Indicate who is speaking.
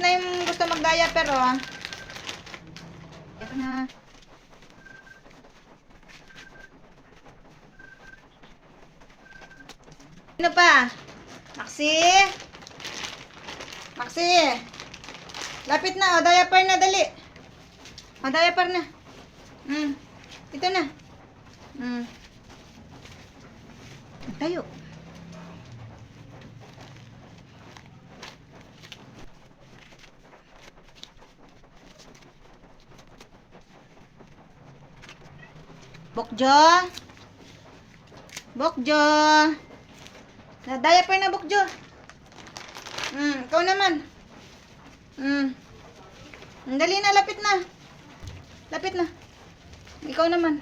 Speaker 1: na yung gusto mag-diaper, oh. Ito na. Ano pa? Maxi? Maxi? Lapit na, oh. Diaper na, dali. Oh, diaper na. Hmm. Ito na. Hmm. Tayo. Bokjo. Bokjo. Na diaper na Bokjo. Hmm, ikaw naman. Hmm. Dali na, lapit na. Lapit na. Ikaw naman.